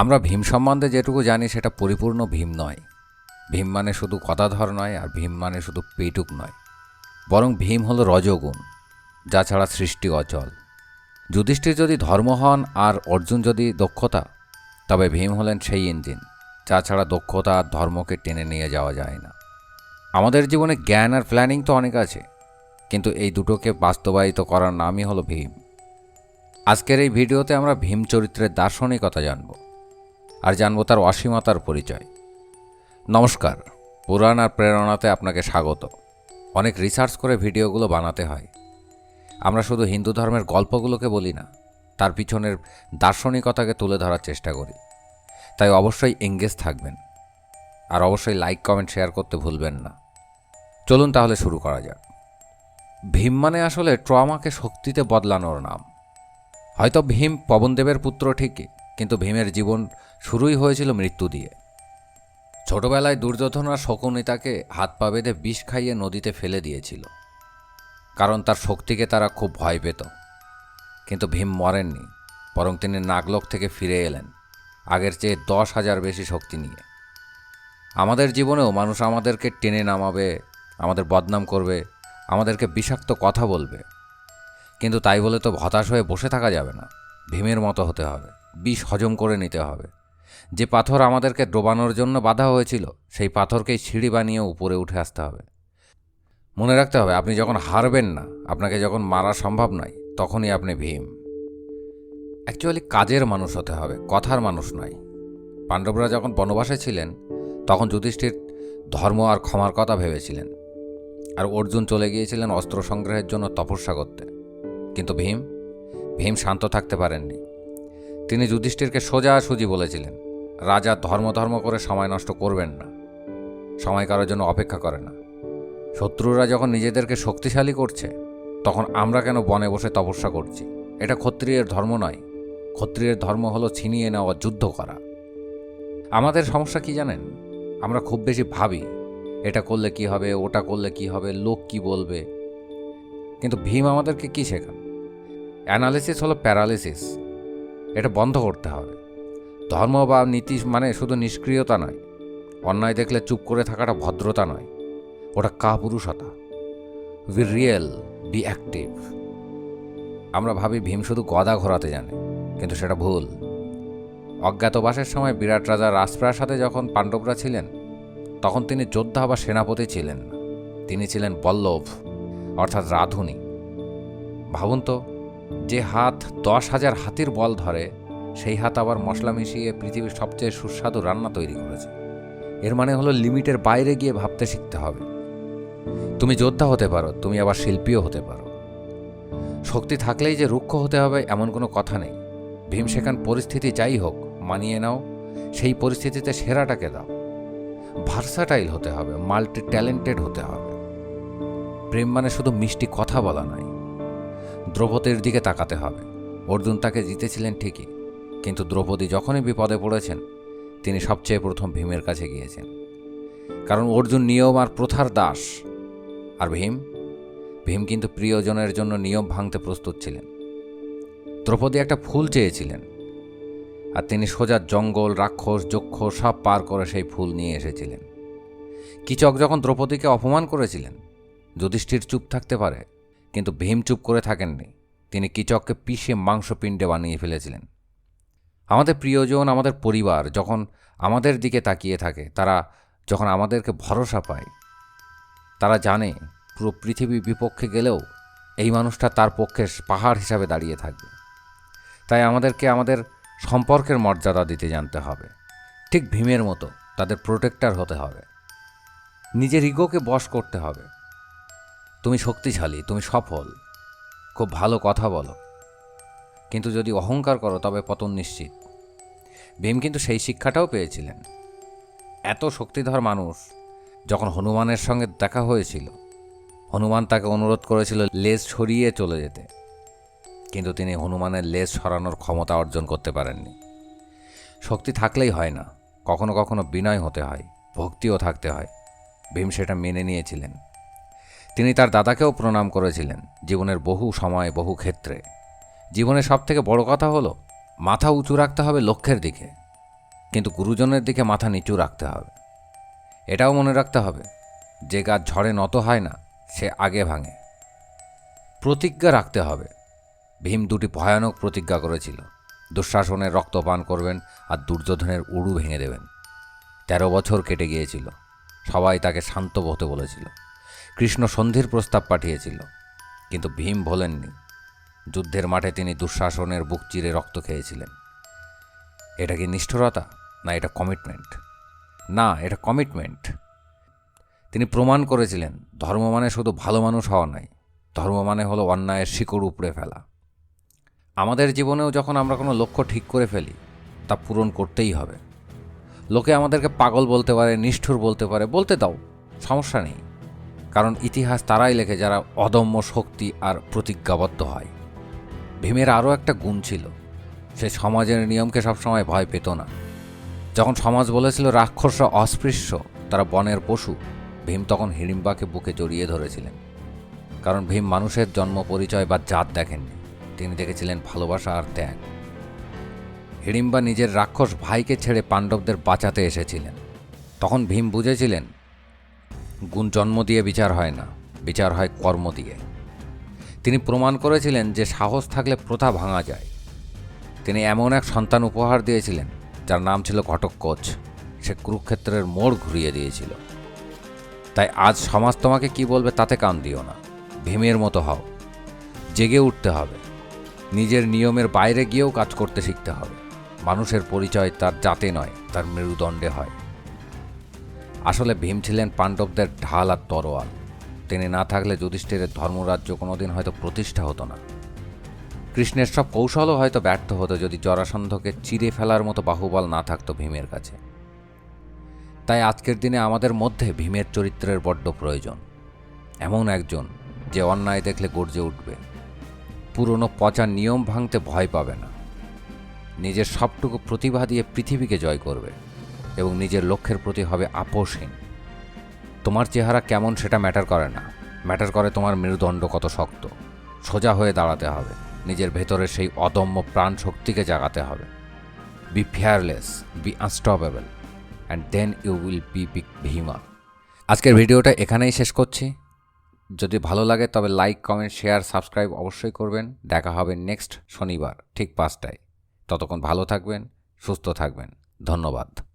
আমরা ভীম সম্বন্ধে যেটুকু জানি, সেটা পরিপূর্ণ ভীম নয়। ভীম মানে শুধু কথাধর নয়, আর ভীম মানে শুধু পেটুক নয়। বরং ভীম হলো রজগুণ, যা ছাড়া সৃষ্টি অচল। যুধিষ্ঠির যদি ধর্ম হন, আর অর্জুন যদি দক্ষতা, তবে ভীম হলেন সেই ইঞ্জিন, যা ছাড়া দক্ষতা আর ধর্মকে টেনে নিয়ে যাওয়া যায় না। আমাদের জীবনে জ্ঞান আর প্ল্যানিং তো অনেক আছে, কিন্তু এই দুটোকে বাস্তবায়িত করার নামই হলো ভীম। আজকের এই ভিডিওতে আমরা ভীম চরিত্রের দার্শনিকতা জানব। আর জানব তার অসীমতার পরিচয়। নমস্কার, পুরাণ আর প্রেরণাতে আপনাকে স্বাগত। অনেক রিসার্চ করে ভিডিওগুলো বানাতে হয়। আমরা শুধু হিন্দু ধর্মের গল্পগুলোকে বলি না, তার পিছনের দার্শনিকতাকে তুলে ধরার চেষ্টা করি। তাই অবশ্যই এঙ্গেজ থাকবেন। আর অবশ্যই লাইক কমেন্ট শেয়ার করতে ভুলবেন না। চলুন তাহলে শুরু করা যাক। ভীম মানে আসলে ট্রমাকে শক্তিতে বদলানোর নাম। হয়তো ভীম পবনদেবের পুত্র ঠিকই ভীমের জীবন শুরুই হয়েছিল মৃত্যু দিয়ে। ছোটবেলায় দুর্যোধন শকুনি তাকে হাত পা বেঁধে বিষ খাইয়ে নদীতে ফেলে দিয়েছিল, কারণ তার শক্তিকে তারা খুব ভয় পেত। কিন্তু ভীম মরেননি, বরং তিনি নাগলোক থেকে ফিরে এলেন, আগের চেয়ে দশ হাজার বেশি শক্তি নিয়ে। আমাদের জীবনেও মানুষ আমাদেরকে টেনে নামাবে, আমাদের বদনাম করবে, আমাদেরকে বিষাক্ত কথা বলবে। কিন্তু তাই বলে তো হতাশ হয়ে বসে থাকা যাবে না, ভীমের মতো হতে হবে। বিষ হজম করে নিতে হবে। যে পাথর আমাদেরকে ডোবানোর জন্য বাধা হয়েছিল, সেই পাথরকেই সিঁড়ি বানিয়ে উপরে উঠে আসতে হবে। মনে রাখতে হবে, আপনি যখন হারবেন না, আপনাকে যখন মারা সম্ভব নয়, তখনই আপনি ভীম। অ্যাকচুয়ালি কাজের মানুষ হতে হবে, কথার মানুষ নয়। পাণ্ডবরা যখন বনবাসে ছিলেন, তখন যুধিষ্ঠির ধর্ম আর ক্ষমার কথা ভেবেছিলেন। আর অর্জুন চলে গিয়েছিলেন অস্ত্র সংগ্রহের জন্য তপস্যা করতে। কিন্তু ভীম ভীম শান্ত থাকতে পারেননি। তিনি যুধিষ্ঠিরকে সোজা সুজি বলেছিলেন, রাজা ধর্ম ধর্ম করে সময় নষ্ট করবেন না, সময় কারোর জন্য অপেক্ষা করে না। শত্রুরা যখন নিজেদেরকে শক্তিশালী করছে, তখন আমরা কেন বনে বসে তপস্যা করছি? এটা ক্ষত্রিয়ের ধর্ম নয়। ক্ষত্রিয়ের ধর্ম হলো ছিনিয়ে নেওয়া, যুদ্ধ করা। আমাদের সমস্যা কি জানেন? আমরা খুব বেশি ভাবি, এটা করলে কি হবে, ওটা করলে কি হবে, লোক কি বলবে। কিন্তু ভীম আমাদেরকে কি শেখান? অ্যানালিসিস হলো প্যারালিসিস। এটা বন্ধ করতে হবে। ধর্ম বা নীতি মানে শুধু নিষ্ক্রিয়তা নয়, অন্যায় দেখলে চুপ করে থাকাটা ভদ্রতা নয়, ওটা কাপুরুষতা। উই রিয়েল বি অ্যাক্টিভ আমরা ভাবি ভীম শুধু গদা ঘোরাতে জানে, কিন্তু সেটা ভুল। অজ্ঞাতবাসের সময় বিরাট রাজা রাজপ্রাসাদে যখন পাণ্ডবরা ছিলেন, তখন তিনি যোদ্ধা বা সেনাপতি ছিলেন না। তিনি ছিলেন বল্লভ, অর্থাৎ রাধুনী। ভাবুন তো যে হাত দশ হাজার হাতির বল ধরে, সেই হাত আবার মশলা মিশিয়ে পৃথিবীর সবচেয়ে সুস্বাদু রান্না তৈরি করেছে। এর মানে হলো লিমিটের বাইরে গিয়ে ভাবতে শিখতে হবে। তুমি যোদ্ধা হতে পারো, তুমি আবার শিল্পীও হতে পারো। শক্তি থাকলেই যে রুক্ষ হতে হবে এমন কোনো কথা নেই। ভীম সেখান পরিস্থিতি যাই হোক, মানিয়ে নাও, সেই পরিস্থিতিতে সেরাটাকে দাও। ভার্সাটাইল হতে হবে মাল্টি ট্যালেন্টেড হতে হবে। প্রেম মানে শুধু মিষ্টি কথা বলা নয় দ্রৌপদীর দিকে তাকাতে হবে। অর্জুন তাকে জিতেছিলেন ঠিকই, কিন্তু দ্রৌপদী যখনই বিপদে পড়েছেন, তিনি সবচেয়ে প্রথম ভীমের কাছে গিয়েছেন। কারণ অর্জুন নিয়ম আর প্রথার দাস। আর ভীম? ভীম কিন্তু প্রিয়জনের জন্য নিয়ম ভাঙতে প্রস্তুত ছিলেন। দ্রৌপদী একটা ফুল চেয়েছিলেন, আর তিনি সোজা জঙ্গল, রাক্ষস, যক্ষ সব পার করে সেই ফুল নিয়ে এসেছিলেন। কিচক যখন দ্রৌপদীকে অপমান করেছিলেন, যুধিষ্ঠির চুপ থাকতে পারে কিন্তু ভীম চুপ করে থাকেননি। তিনি কিচককে পিষে মাংসপিণ্ডে বানিয়ে ফেলেছিলেন। আমাদের প্রিয়জন, আমাদের পরিবার যখন আমাদের দিকে তাকিয়ে থাকে, তারা যখন আমাদেরকে ভরসা পায়, তারা জানে পুরো পৃথিবী বিপক্ষে গেলেও এই মানুষটা তার পক্ষে পাহাড় হিসাবে দাঁড়িয়ে থাকবে। তাই আমাদেরকে আমাদের সম্পর্কের মর্যাদা দিতে জানতে হবে। ঠিক ভীমের মতো তাদের প্রোটেক্টর হতে হবে। নিজের ইগোকে বশ করতে হবে। তুমি শক্তিশালী, তুমি সফল। খুব ভালো কথা বলো। কিন্তু যদি অহংকার করো, তবে পতন নিশ্চিত। ভীম কিন্তু সেই শিক্ষাটাও পেয়েছিলেন। এত শক্তিধর মানুষ, যখন হনুমানের সঙ্গে দেখা হয়েছিল, হনুমান তাকে অনুরোধ করেছিল লেজ সরিয়ে চলে যেতে। কিন্তু তিনি হনুমানের লেজ সরানোর ক্ষমতা অর্জন করতে পারেননি। শক্তি থাকলেই হয় না, কখনো কখনো বিনয় হতে হয়, ভক্তিও থাকতে হয়। ভীম সেটা মেনে নিয়েছিলেন। তিনি তার দাদাকেও প্রণাম করেছিলেন জীবনের বহু সময়, বহু ক্ষেত্রে। জীবনের সবথেকে বড় কথা হলো, মাথা উঁচু রাখতে হবে লক্ষ্যের দিকে, কিন্তু গুরুজনের দিকে মাথা নিচু রাখতে হবে। এটাও মনে রাখতে হবে, যে গাছ ঝড়ে নত হয় না, সে আগে ভাঙে। প্রতিজ্ঞা রাখতে হবে। ভীম দুটি ভয়ানক প্রতিজ্ঞা করেছিল। দুঃশাসনের রক্তপান করবেন আর দুর্যোধনের উড়ু ভেঙে দেবেন। তেরো বছর কেটে গিয়েছিল। সবাই তাকে শান্ত হতে বলেছিল। কৃষ্ণ সন্ধির প্রস্তাব পাঠিয়েছিল, কিন্তু ভীম ভোলেননি। যুদ্ধের মাঠে তিনি দুঃশাসনের বুক চিরে রক্ত খেয়েছিলেন। এটা কি নিষ্ঠুরতা, না এটা কমিটমেন্ট না, এটা কমিটমেন্ট তিনি প্রমাণ করেছিলেন, ধর্ম মানে শুধু ভালো মানুষ হওয়া নয়, ধর্ম মানে হলো অন্যায়ের শিকড় উপড়ে ফেলা। আমাদের জীবনেও যখন আমরা কোনো লক্ষ্য ঠিক করে ফেলি, তা পূরণ করতেই হবে। লোকে আমাদেরকে পাগল বলতে পারে, নিষ্ঠুর বলতে পারে, বলতে দাও, সমস্যা নেই। কারণ ইতিহাস তারাই লেখে যারা অদম্য শক্তি আর প্রতিজ্ঞাবদ্ধ হয়। ভীমের আরও একটা গুণ ছিল, সে সমাজের নিয়মকে সবসময় ভয় পেত না। যখন সমাজ বলেছিল রাক্ষসরা অস্পৃশ্য, তারা বনের পশু, ভীম তখন হিড়িম্বাকে বুকে জড়িয়ে ধরেছিলেন। কারণ ভীম মানুষের জন্ম, পরিচয় বা জাত দেখেননি। তিনি দেখেছিলেন ভালোবাসা আর ত্যাগ। হিড়িম্বা নিজের রাক্ষস ভাইকে ছেড়ে পাণ্ডবদের বাঁচাতে এসেছিলেন। তখন ভীম বুঝেছিলেন গুণ জন্ম দিয়ে বিচার হয় না, বিচার হয় কর্ম দিয়ে। তিনি প্রমাণ করেছিলেন যে সাহস থাকলে প্রথা ভাঙা যায়। তিনি এমন এক সন্তান উপহার দিয়েছিলেন, যার নাম ছিল ঘটকোচ সে কুরুক্ষেত্রের মোড় ঘুরিয়ে দিয়েছিল। তাই আজ সমাজ তোমাকে কি বলবে তাতে কান দিও না। ভীমের মতো হও। জেগে উঠতে হবে। নিজের নিয়মের বাইরে গিয়েও কাজ করতে শিখতে হবে। মানুষের পরিচয় তার জাতে নয়, তার মেরুদণ্ডে হয়। আসলে ভীম ছিলেন পাণ্ডবদের ঢাল আর তরোয়াল। তিনি না থাকলে যুধিষ্ঠিরের ধর্মরাজ্য কোনোদিন হয়তো প্রতিষ্ঠা হতো না। কৃষ্ণের সব কৌশলও হয়তো ব্যর্থ হতো যদি জরাসন্ধকে চিরে ফেলার মতো বাহুবল না থাকতো ভীমের কাছে। তাই আজকের দিনে আমাদের মধ্যে ভীমের চরিত্রের বড্ড প্রয়োজন। এমন একজন যে অন্যায় দেখলে গর্জে উঠবে। পুরনো পচা নিয়ম ভাঙতে ভয় পাবে না। নিজের সবটুকু প্রতিভা দিয়ে পৃথিবীকে জয় করবে। এবং নিজের লক্ষ্যের প্রতি হবে আপোষহীন। তোমার চেহারা কেমন সেটা ম্যাটার করে না। ম্যাটার করে তোমার মেরুদণ্ড কত শক্ত। সোজা হয়ে দাঁড়াতে হবে। নিজের ভেতরে সেই অদম্য প্রাণ শক্তিকে জাগাতে হবে। Be fearless be unstoppable and then you will be big Bheema আজকের ভিডিওটা এখানেই শেষ করছি। যদি ভালো লাগে তবে লাইক, কমেন্ট, শেয়ার, সাবস্ক্রাইব অবশ্যই করবেন। দেখা হবে নেক্সট শনিবার, ঠিক পাঁচটায়। ততক্ষণ ভালো থাকবেন, সুস্থ থাকবেন। ধন্যবাদ।